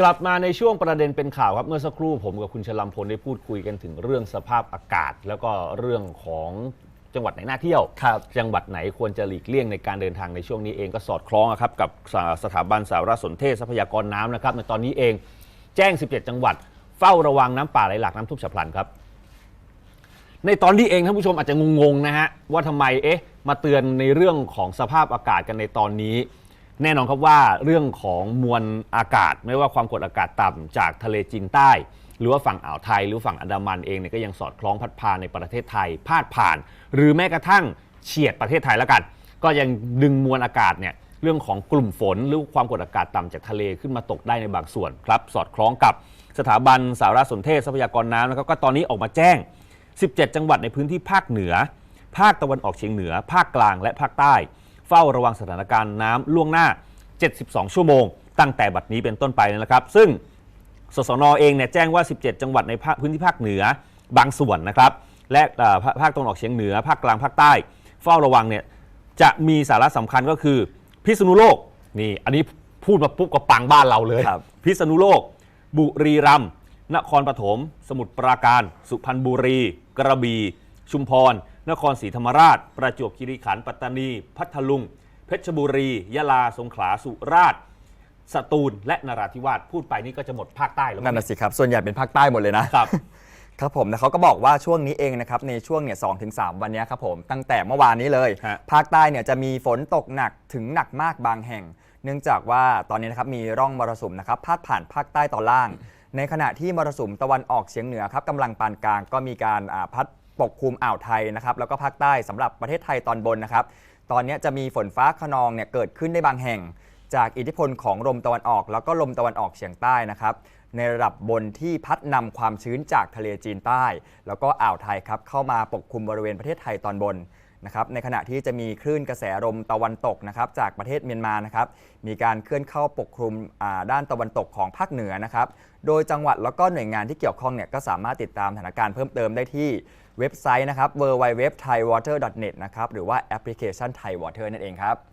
กลับมาในช่วงประเด็นเป็นข่าวครับ เมื่อสักครู่ผมกับคุณชลัมพลได้พูดคุยกันถึงเรื่องสภาพอากาศ แล้วก็เรื่องของจังหวัดไหนน่าเที่ยวครับจังหวัดไหนควรจะหลีกเลี่ยงในการเดินทางในช่วงนี้เองก็สอดคล้องอะครับกับสาสถาบันสารสนเทศทรัพยากรน้ำนะครับในตอนนี้เองแจ้ง 17 จังหวัด เฝ้าระวังน้ำป่าไหลหลากน้ำท่วมฉับพลันครับ ในตอนนี้เองท่านผู้ชมอาจจะงงๆนะฮะว่าทำไมเอ๊ะมาเตือนในเรื่องของสภาพอากาศกันในตอนนี้ แน่นอนครับว่าเรื่องของมวลอากาศ ไม่ว่าความกดอากาศต่ำจากทะเลจีนใต้ หรือว่าฝั่งอ่าวไทย หรือฝั่งอันดามันเองเนี่ยก็ยังสอดคล้องพัดพาในประเทศไทยพาดผ่าน หรือแม้กระทั่งเฉียดประเทศไทยแล้วกัน ก็ยังดึงมวลอากาศเนี่ยเรื่องของกลุ่มฝนหรือความกดอากาศต่ำจากทะเลขึ้นมาตกได้ในบางส่วนครับสอดคล้องกับสถาบันสารสนเทศทรัพยากรน้ำนะครับก็ตอนนี้ออกมาแจ้ง 17 จังหวัดในพื้นที่ภาคเหนือ ภาคตะวันออกเฉียงเหนือ ภาคกลางและภาคใต้ เฝ้าระวังสถานการณ์น้ำล่วงหน้า 72 ชั่วโมง ตั้งแต่บัดนี้เป็นต้นไปนะครับ ซึ่งสสนเองเนี่ยแจ้งว่า 17 จังหวัดในภาคพื้นที่ภาคเหนือบางส่วนนะครับ และเอ่อภาภาคตะวันออกเฉียงเหนือ ภาคกลางภาคใต้ เฝ้าระวังเนี่ยจะมีสาระสำคัญก็คือพิษณุโลกนี่อันนี้พูดมาปุ๊บก็ปังบ้านเราเลยครับ พิษณุโลก บุรีรัมย์นครปฐม สมุทรปราการ สุพรรณบุรี กระบี่ ชุมพร นครศรีธรรมราช ประจวบคีรีขันธ์ปัตตานี พัทลุง เพชรบุรี ยะลา สงขลา สุราษฎร์ สตูล และนราธิวาส พูดไปนี่ก็จะหมดภาคใต้แล้วมั้งนั่นน่ะสิครับ ส่วนใหญ่เป็นภาคใต้หมดเลยนะครับ ครับผมนะเขาก็บอกว่าช่วงนี้เองนะครับในช่วงเนี่ยสถึงสวันเนี้ยครับผมตั้งแต่เมื่อวานนี้เลย ฮะ ภาคใต้เนี่ยจะมีฝนตกหนักถึงหนักมากบางแห่ง เนื่องจากว่าตอนนี้นะครับมีร่องมรสุมนะครับพาดผ่านภาคใต้ตอนล่าง ในขณะที่มรสุมตะวันออกเฉียงเหนือครับกำลังปานกลางก็มีการอ่าพัด ปกคลุมอ่าวไทยนะครับแล้วก็ภาคใต้สำหรับประเทศไทยตอนบนนะครับตอนนี้จะมีฝนฟ้าขนองเนี่ยเกิดขึ้นได้บางแห่ง จากอิทธิพลของลมตะวันออก แล้วก็ลมตะวันออกเฉียงใต้นะครับในระดับบนที่พัดนำความชื้นจากทะเลจีนใต้ แล้วก็อ่าวไทยครับเข้ามาปกคลุมบริเวณประเทศไทยตอนบน นะครับในขณะที่จะมีคลื่นกระแสลมตะวันตกนะครับจากประเทศเมียนมานะครับมีการเคลื่อนเข้าปกคลุมด้านตะวันตกของภาคเหนือนะครับโดยจังหวัดแล้วก็หน่วยงานที่เกี่ยวข้องเนี่ยก็สามารถติดตามสถานการณ์เพิ่มเติมได้ที่เว็บไซต์นะครับ www.thaiwater.net นะครับหรือว่าแอปพลิเคชัน Thai Water นั่นเองครับ